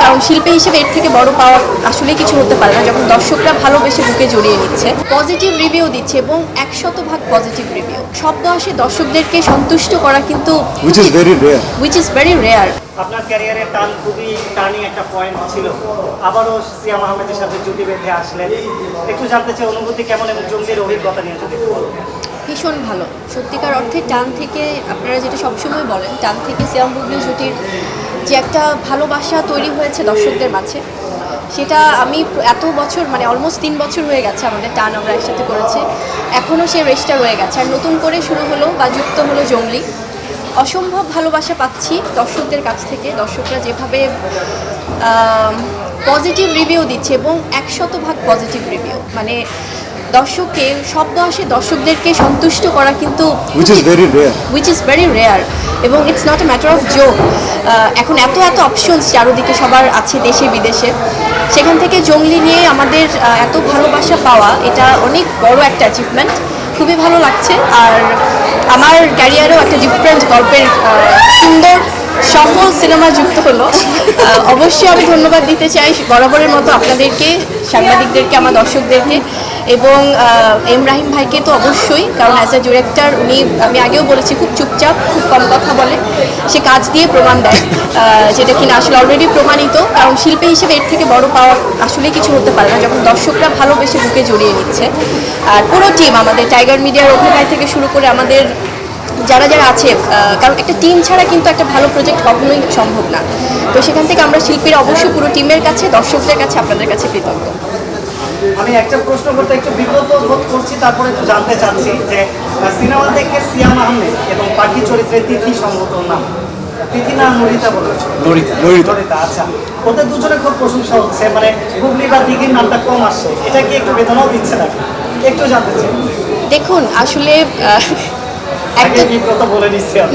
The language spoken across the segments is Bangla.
কারণ শিল্পী হিসেবে এর থেকে বড় পাওয়া আসলে কিছু হতে পারে না যখন দর্শকরা ভালোবেসে বুকে জড়িয়ে নিচ্ছে। পজিটিভ রিভিউ দিচ্ছে এবং একশত ভাগ পজিটিভ রিভিউ শব্দ আসে দর্শকদেরকে সন্তুষ্ট করা কিন্তু which is very rare. Which is very rare আপনার ক্যারিয়ারের টান খুবই টার্নিং একটা পয়েন্ট ছিল। আবারও সিয়াম আহমেদের সাথে জুটি বেঁধে আসলেন। একটু জানতে চাই অনুভূতি কেমন এবং জঙ্গির অভিজ্ঞতা নিয়ে যদি। ভীষণ ভালো। সত্যিকার অর্থে টান থেকে আপনারা যেটা সবসময় বলেন, টান থেকে সিয়াম বুবলি জুটির যে একটা ভালোবাসা তৈরি হয়েছে দর্শকদের মাঝে, সেটা আমি এত বছর মানে অলমোস্ট তিন বছর হয়ে গেছে আমাদের টান আমরা একসাথে করেছি। এখনও সে রেসটা রয়ে গেছে। আর নতুন করে শুরু হলো বা যুক্ত হলো জঙ্গলি। অসম্ভব ভালোবাসা পাচ্ছি দর্শকদের কাছ থেকে। দর্শকরা যেভাবে পজিটিভ রিভিউ দিচ্ছে এবং একশত ভাগ পজিটিভ রিভিউ মানে দর্শকের শব্দ আসে দর্শকদেরকে সন্তুষ্ট করা কিন্তু which is very rare. Which is very rare এবং it's not a matter of joke এখন এত এত অপশনস চারোদিকে সবার আছে দেশে বিদেশে। সেখান থেকে জঙ্গলি নিয়ে আমাদের এত ভালোবাসা পাওয়া এটা অনেক বড় একটা অ্যাচিভমেন্ট খুবই ভালো লাগছে। আর আমার ক্যারিয়ারেও একটা ডিফারেন্ট গল্পের সুন্দর সফল সিনেমা যুক্ত হলো। অবশ্যই আমি ধন্যবাদ দিতে চাই বরাবরের মতো আপনাদেরকে সাংবাদিকদেরকে আমার দর্শকদেরকে। এবং এম ভাইকে তো অবশ্যই, কারণ অ্যাজ এ ডিরেক্টর উনি, আমি আগেও বলেছি, খুব চুপচাপ, খুব কম কথা বলে, সে কাজ দিয়ে প্রমাণ দেয় যেটা কিনা আসলে অলরেডি প্রমাণিত, কারণ শিল্পী হিসেবে এর থেকে বড় পাওয়া আসলে কিছু হতে পারে না, যখন দর্শকরা ভালোবেসে বুকে জড়িয়ে নিচ্ছে। আর পুরো টিম আমাদের টাইগার মিডিয়ার অভিনয় থেকে শুরু করে আমাদের যারা যারা আছে কারণ একটা টিম ছাড়া কিন্তু একটা ভালো প্রজেক্ট কখনোই সম্ভব না। তো সেখান থেকে আমরা শিল্পীরা অবশ্যই পুরো টিমের কাছে, দর্শকদের কাছে, আপনাদের কাছে কৃতজ্ঞ। আমি একটা প্রশ্ন করতে একটু বিব্রত বোধ করছি তারপরে একটু জানতে চাচ্ছি যে সিনেমা থেকে সিয়াম আহমেদ এবং পাখি চরিত্রে তিথি সম্মত নাম? তিথি না নরিতা বলেছে নরিতা লরিতা। লরিতা আচ্ছা। ওদের দুজনে খুব প্রশংসা হচ্ছে মানে হুগলি বা দিঘির নামটা কম আসছে। এটা কি একটু বেদনাও দিচ্ছে না একটু জানতে চাই। দেখুন আসলে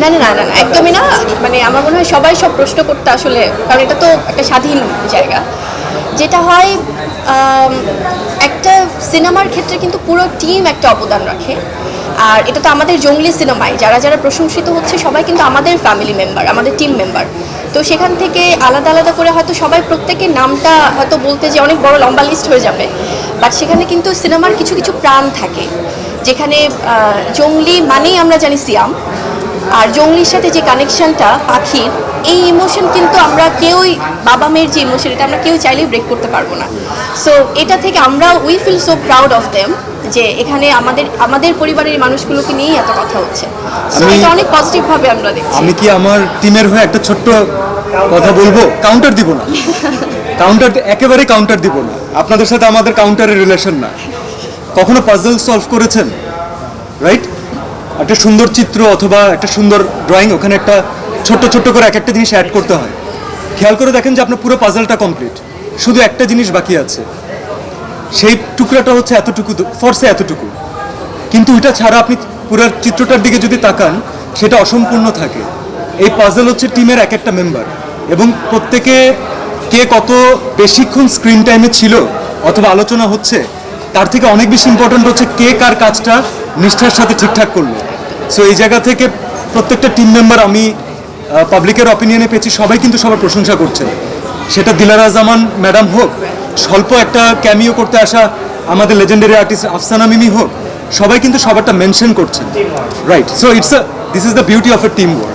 না না না না, একদমই না। মানে আমার মনে হয় সবাই সব প্রশ্ন করতে আসলে কারণ এটা তো একটা স্বাধীন জায়গা। যেটা হয় একটা সিনেমার ক্ষেত্রে কিন্তু পুরো টিম একটা অবদান রাখে। আর এটা তো আমাদের জঙ্গলি সিনেমায় যারা যারা প্রশংসিত হচ্ছে সবাই কিন্তু আমাদের ফ্যামিলি মেম্বার আমাদের টিম মেম্বার তো সেখান থেকে আলাদা আলাদা করে হয়তো সবাই প্রত্যেকের নামটা হয়তো বলতে যে অনেক বড় লম্বা লিস্ট হয়ে যাবে। বাট সেখানে কিন্তু সিনেমার কিছু কিছু প্রাণ থাকে। যেখানে জঙ্গলি মানেই আমরা জানি সিয়াম। আর জঙ্গলির সাথে যে কানেকশনটা পাখির এই ইমোশন কিন্তু আমরা কেউই বাবা মেয়ের যে ইমোশন এটা আমরা কেউ চাইলেই ব্রেক করতে পারব না। সো এটা থেকে আমরা we feel so proud of them যে এখানে আমাদের আমাদের পরিবারের মানুষগুলোকে নিয়েই এত কথা হচ্ছে। সো এটা অনেক পজিটিভভাবে আমরা দেখছি। আমি কি আমার টিমের হয়ে একটা ছোট্ট কথা বলব? কাউন্টার দিব না। কাউন্টার একেবারে কাউন্টার দিব না। আপনাদের সাথে আমাদের কাউন্টারের রিলেশন না। কখনো পাজল সলভ করেছেন? রাইট একটা সুন্দর চিত্র অথবা একটা সুন্দর ড্রয়িং ওখানে একটা ছোট্ট ছোট্ট করে এক একটা জিনিস অ্যাড করতে হয়। খেয়াল করে দেখেন যে আপনার পুরো পাজলটা কমপ্লিট শুধু একটা জিনিস বাকি আছে। সেই টুকরাটা হচ্ছে এতটুকু ফর্সে এতটুকু। কিন্তু ওইটা ছাড়া আপনি পুরো চিত্রটার দিকে যদি তাকান, সেটা অসম্পূর্ণ থাকে। এই পাজল হচ্ছে টিমের এক একটা মেম্বার এবং প্রত্যেকে কে কত বেশিক্ষণ স্ক্রিন টাইমে ছিল অথবা আলোচনা হচ্ছে তার থেকে অনেক বেশি ইম্পর্ট্যান্ট হচ্ছে কে কার কাজটা নিষ্ঠার সাথে ঠিকঠাক করল। সো এই জায়গা থেকে প্রত্যেকটা টিম মেম্বার আমি পাবলিকের অপিনিয়নে পেয়েছি, সবাই কিন্তু সবার প্রশংসা করছে সেটা দিলারা জামান ম্যাডাম হোক, স্বল্প একটা ক্যামিও করতে আসা আমাদের লেজেন্ডারি আর্টিস্ট আফসানা মিমি হোক, সবাই কিন্তু সবারটা মেনশন করছেন। Right so it's this is the beauty of a team work